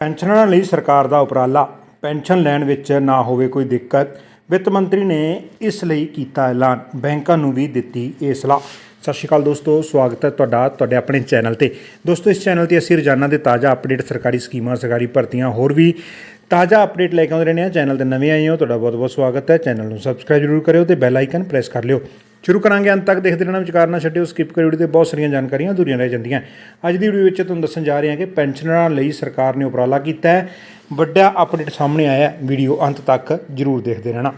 ਪੈਨਸ਼ਨਰਾਂ ਲਈ ਸਰਕਾਰ ਦਾ ਉਪਰਾਲਾ। ਪੈਨਸ਼ਨ ਲੈਣ ਵਿੱਚ ਨਾ ਹੋਵੇ ਕੋਈ ਦਿੱਕਤ, ਵਿੱਤ ਮੰਤਰੀ ਨੇ ਇਸ ਲਈ ਕੀਤਾ ਐਲਾਨ। ਬੈਂਕਾਂ ਨੂੰ ਵੀ ਦਿੱਤੀ ਇਹ ਸਲਾਹ। ਸਤਿ ਸ਼੍ਰੀ ਅਕਾਲ ਦੋਸਤੋ, ਸਵਾਗਤ ਹੈ ਤੁਹਾਡਾ, ਤੁਹਾਡੇ ਆਪਣੇ ਚੈਨਲ ਤੇ। ਦੋਸਤੋ, ਇਸ ਚੈਨਲ ਤੇ ਅਸੀਂ ਰੋਜ਼ਾਨਾ ਦੇ ਤਾਜ਼ਾ ਅਪਡੇਟ, ਸਰਕਾਰੀ ਸਕੀਮਾਂ, ਸਰਕਾਰੀ ਭਰਤੀਆਂ, ਹੋਰ ਵੀ ਤਾਜ਼ਾ ਅਪਡੇਟ ਲੈ ਕੇ ਆਉਂਦੇ ਰਹਿੰਦੇ ਹਾਂ। ਚੈਨਲ ਤੇ ਨਵੇਂ ਆਏ ਹੋ, ਤੁਹਾਡਾ ਬਹੁਤ ਬਹੁਤ ਸਵਾਗਤ ਹੈ। ਚੈਨਲ ਨੂੰ ਸਬਸਕ੍ਰਾਈਬ ਜ਼ਰੂਰ ਕਰਿਓ ਤੇ ਬੈਲ ਆਈਕਨ ਪ੍ਰੈਸ ਕਰ ਲਿਓ। ਸ਼ੁਰੂ ਕਰਾਂਗੇ ਅੰਤ ਤੱਕ, ਦੇਖਦੇ ਰਹਿਣਾ ਵਿਚਾਰ ਨਾ ਛੱਡਿਓ ਸਕਿਪ ਕਰਿਓ ਤੇ ਬਹੁਤ ਸਾਰੀਆਂ ਜਾਣਕਾਰੀਆਂ ਅਧੂਰੀਆਂ ਰਹਿ ਜਾਂਦੀਆਂ। ਅੱਜ ਦੀ ਵੀਡੀਓ ਵਿੱਚ ਤੁਹਾਨੂੰ ਦੱਸਣ ਜਾ ਰਹੇ ਹਾਂ ਕਿ ਪੈਨਸ਼ਨਰਾਂ ਲਈ ਸਰਕਾਰ ਨੇ ਉਪਰਾਲਾ ਕੀਤਾ ਹੈ। ਵੱਡਾ ਅਪਡੇਟ ਸਾਹਮਣੇ ਆਇਆ ਵੀਡੀਓ ਅੰਤ ਤੱਕ ਜ਼ਰੂਰ ਦੇਖਦੇ ਰਹਿਣਾ।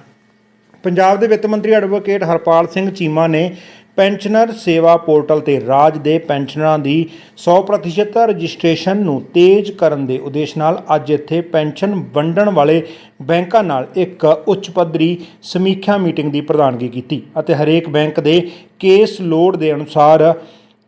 ਪੰਜਾਬ ਦੇ ਵਿੱਤ ਮੰਤਰੀ ਐਡਵੋਕੇਟ ਹਰਪਾਲ ਸਿੰਘ ਚੀਮਾ ਨੇ ਪੈਨਸ਼ਨਰ ਸੇਵਾ ਪੋਰਟਲ ਤੇ ਰਾਜ ਦੇ ਪੈਨਸ਼ਨਰਾਂ ਦੀ 100% ਰਜਿਸਟ੍ਰੇਸ਼ਨ ਨੂੰ ਤੇਜ਼ ਕਰਨ ਦੇ ਉਦੇਸ਼ ਨਾਲ ਅੱਜ ਇੱਥੇ ਪੈਨਸ਼ਨ ਵੰਡਣ ਵਾਲੇ ਬੈਂਕਾਂ ਨਾਲ ਇੱਕ ਉੱਚ ਪੱਧਰੀ ਸਮੀਖਿਆ ਮੀਟਿੰਗ ਦੀ ਪ੍ਰਧਾਨਗੀ ਕੀਤੀ ਅਤੇ ਹਰੇਕ ਬੈਂਕ ਦੇ ਕੇਸ ਲੋਡ ਦੇ ਅਨੁਸਾਰ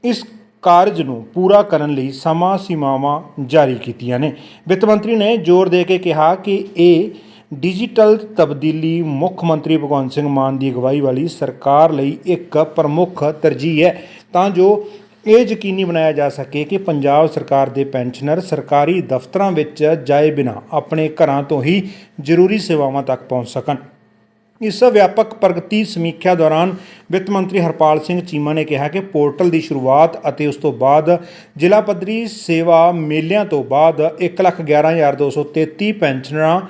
ਇਸ ਕਾਰਜ ਨੂੰ ਪੂਰਾ ਕਰਨ ਲਈ ਸਮਾਂ ਸੀਮਾਵਾਂ ਜਾਰੀ ਕੀਤੀਆਂ ਨੇ। ਵਿੱਤ ਮੰਤਰੀ ਨੇ ਜ਼ੋਰ ਦੇ ਕੇ ਕਿਹਾ ਕਿ ਇਹ ਡਿਜੀਟਲ ਤਬਦੀਲੀ ਮੁੱਖ ਮੰਤਰੀ ਭਗਵੰਤ ਸਿੰਘ ਮਾਨ ਦੀ ਅਗਵਾਈ ਵਾਲੀ ਸਰਕਾਰ ਲਈ ਇੱਕ ਪ੍ਰਮੁੱਖ ਤਰਜੀਹ ਹੈ। ਤਾਂ ਜੋ ਇਹ ਯਕੀਨੀ ਬਣਾਇਆ ਜਾ ਸਕੇ ਕਿ ਪੰਜਾਬ ਸਰਕਾਰ ਦੇ ਪੈਨਸ਼ਨਰ ਸਰਕਾਰੀ ਦਫ਼ਤਰਾਂ ਵਿੱਚ ਜਾਏ ਬਿਨਾ ਆਪਣੇ ਘਰਾਂ ਤੋਂ ਹੀ ਜ਼ਰੂਰੀ ਸੇਵਾਵਾਂ ਤੱਕ ਪਹੁੰਚ ਸਕਣ। ਇਸ ਵਿਆਪਕ ਪ੍ਰਗਤੀ ਸਮੀਖਿਆ ਦੌਰਾਨ ਵਿੱਤ ਮੰਤਰੀ ਹਰਪਾਲ ਸਿੰਘ ਚੀਮਾ ਨੇ ਕਿਹਾ ਕਿ ਪੋਰਟਲ ਦੀ ਸ਼ੁਰੂਆਤ ਅਤੇ ਉਸ ਤੋਂ ਬਾਅਦ ਜ਼ਿਲ੍ਹਾ ਪੱਧਰੀ ਸੇਵਾ ਮੇਲਿਆਂ ਤੋਂ ਬਾਅਦ 111233 ਪੈਨਸ਼ਨਰਾਂ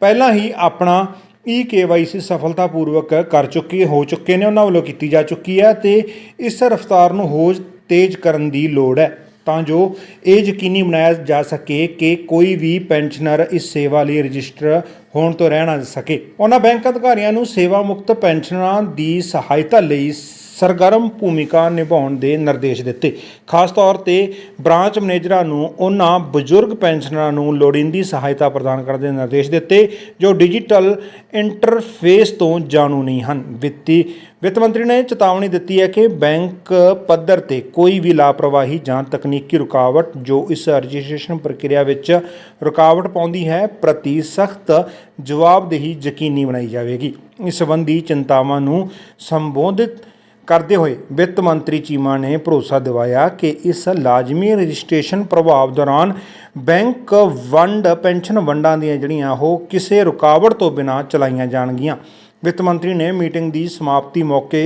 ਪਹਿਲਾਂ ਹੀ ਆਪਣਾ ਈ ਕੇਵਾਈਸੀ ਸਫਲਤਾਪੂਰਵਕ ਕਰ ਚੁੱਕੇ, ਹੋ ਚੁੱਕੇ ਨੇ, ਉਹਨਾਂ ਵੱਲੋਂ ਕੀਤੀ ਜਾ ਚੁੱਕੀ ਹੈ ਤੇ ਇਸ ਰਫ਼ਤਾਰ ਨੂੰ ਹੋਰ ਤੇਜ਼ ਕਰਨ ਦੀ ਲੋੜ ਹੈ ਤਾਂ ਜੋ ਇਹ ਯਕੀਨੀ ਬਣਾਇਆ ਜਾ ਸਕੇ ਕਿ ਕੋਈ ਵੀ ਪੈਨਸ਼ਨਰ ਇਸ ਸੇਵਾ ਲਈ ਰਜਿਸਟਰ ਹੋਣ ਤੋਂ ਰਹਿ ਨਾ ਸਕੇ। ਉਹਨਾਂ ਬੈਂਕ ਅਧਿਕਾਰੀਆਂ ਨੂੰ ਸੇਵਾ ਮੁਕਤ ਪੈਨਸ਼ਨਰਾਂ ਦੀ ਸਹਾਇਤਾ ਲਈ ਸਰਗਰਮ ਭੂਮਿਕਾ ਨਿਭਾਉਣ ਦੇ ਨਿਰਦੇਸ਼ ਦਿੱਤੇ। ਖਾਸ ਤੌਰ ਤੇ ਬ੍ਰਾਂਚ ਮੈਨੇਜਰਾਂ ਨੂੰ ਉਹਨਾਂ ਬਜ਼ੁਰਗ ਪੈਨਸ਼ਨਰਾਂ ਨੂੰ ਲੋੜੀਂਦੀ ਸਹਾਇਤਾ ਪ੍ਰਦਾਨ ਕਰਨ ਦੇ ਨਿਰਦੇਸ਼ ਦਿੱਤੇ, ਜੋ ਡਿਜੀਟਲ ਇੰਟਰਫੇਸ ਤੋਂ ਜਾਣੂ ਨਹੀਂ ਹਨ। ਵਿੱਤੀ, ਵਿੱਤ ਮੰਤਰੀ ਨੇ ਚੇਤਾਵਨੀ ਦਿੱਤੀ ਹੈ ਕਿ ਬੈਂਕ ਪੱਧਰ ਤੇ ਕੋਈ ਵੀ ਲਾਪਰਵਾਹੀ ਜਾਂ ਤਕਨੀਕੀ ਰੁਕਾਵਟ ਜੋ ਇਸ ਰਜਿਸਟ੍ਰੇਸ਼ਨ ਪ੍ਰਕਿਰਿਆ ਵਿੱਚ ਰੁਕਾਵਟ ਪਾਉਂਦੀ ਹੈ, ਪ੍ਰਤੀ ਸਖਤ ਜਵਾਬਦੇਹੀ ਯਕੀਨੀ ਬਣਾਈ ਜਾਵੇਗੀ। ਇਸ ਸੰਬੰਧੀ ਚਿੰਤਾਵਾਂ ਨੂੰ ਸੰਬੋਧਿਤ ਕਰਦੇ ਹੋਏ ਵਿੱਤ ਮੰਤਰੀ ਚੀਮਾ ਨੇ ਭਰੋਸਾ ਦਿਵਾਇਆ ਕਿ ਇਸ ਲਾਜ਼ਮੀ ਰਜਿਸਟ੍ਰੇਸ਼ਨ ਪ੍ਰਭਾਵ ਦੌਰਾਨ ਬੈਂਕ ਵੰਡ, ਪੈਨਸ਼ਨ ਵੰਡਾਂ ਦੀਆਂ ਜਿਹੜੀਆਂ ਉਹ ਕਿਸੇ ਰੁਕਾਵਟ ਤੋਂ ਬਿਨਾਂ ਚਲਾਈਆਂ ਜਾਣਗੀਆਂ। ਵਿੱਤ ਮੰਤਰੀ ਨੇ ਮੀਟਿੰਗ ਦੀ ਸਮਾਪਤੀ ਮੌਕੇ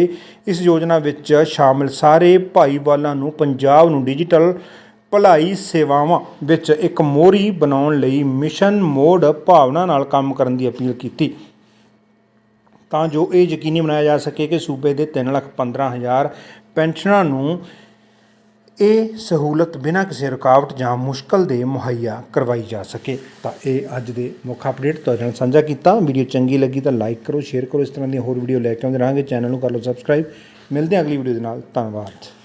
ਇਸ ਯੋਜਨਾ ਵਿੱਚ ਸ਼ਾਮਿਲ ਸਾਰੇ ਭਾਈਵਾਲਾਂ ਨੂੰ ਪੰਜਾਬ ਨੂੰ ਡਿਜੀਟਲ ਭਲਾਈ ਸੇਵਾਵਾਂ ਵਿੱਚ ਇੱਕ ਮੋਹਰੀ ਬਣਾਉਣ ਲਈ ਮਿਸ਼ਨ ਮੋਡ ਭਾਵਨਾ ਨਾਲ ਕੰਮ ਕਰਨ ਦੀ ਅਪੀਲ ਕੀਤੀ। ਤਾਂ ਜੋ ਇਹ ਯਕੀਨੀ ਬਣਾਇਆ ਜਾ ਸਕੇ ਕਿ ਸੂਬੇ ਦੇ 315000 ਪੈਨਸ਼ਨਰਾਂ ਨੂੰ ਇਹ ਸਹੂਲਤ ਬਿਨਾਂ ਕਿਸੇ ਰੁਕਾਵਟ ਜਾਂ ਮੁਸ਼ਕਲ ਦੇ ਮੁਹੱਈਆ ਕਰਵਾਈ ਜਾ ਸਕੇ। ਤਾਂ ਇਹ ਅੱਜ ਦੇ ਮੁੱਖ ਅਪਡੇਟ ਤੁਹਾਡੇ ਨਾਲ ਸਾਂਝਾ ਕੀਤਾ। ਵੀਡੀਓ ਚੰਗੀ ਲੱਗੀ ਤਾਂ ਲਾਈਕ ਕਰੋ, ਸ਼ੇਅਰ ਕਰੋ, ਇਸ ਤਰ੍ਹਾਂ ਦੀਆਂ ਹੋਰ ਵੀਡੀਓ ਲੈ ਕੇ ਆਉਂਦੇ ਰਹਾਂਗੇ। ਚੈਨਲ ਨੂੰ ਕਰ ਲਓ ਸਬਸਕ੍ਰਾਈਬ। ਮਿਲਦੇ ਹਾਂ ਅਗਲੀ ਵੀਡੀਓ ਦੇ ਨਾਲ। ਧੰਨਵਾਦ।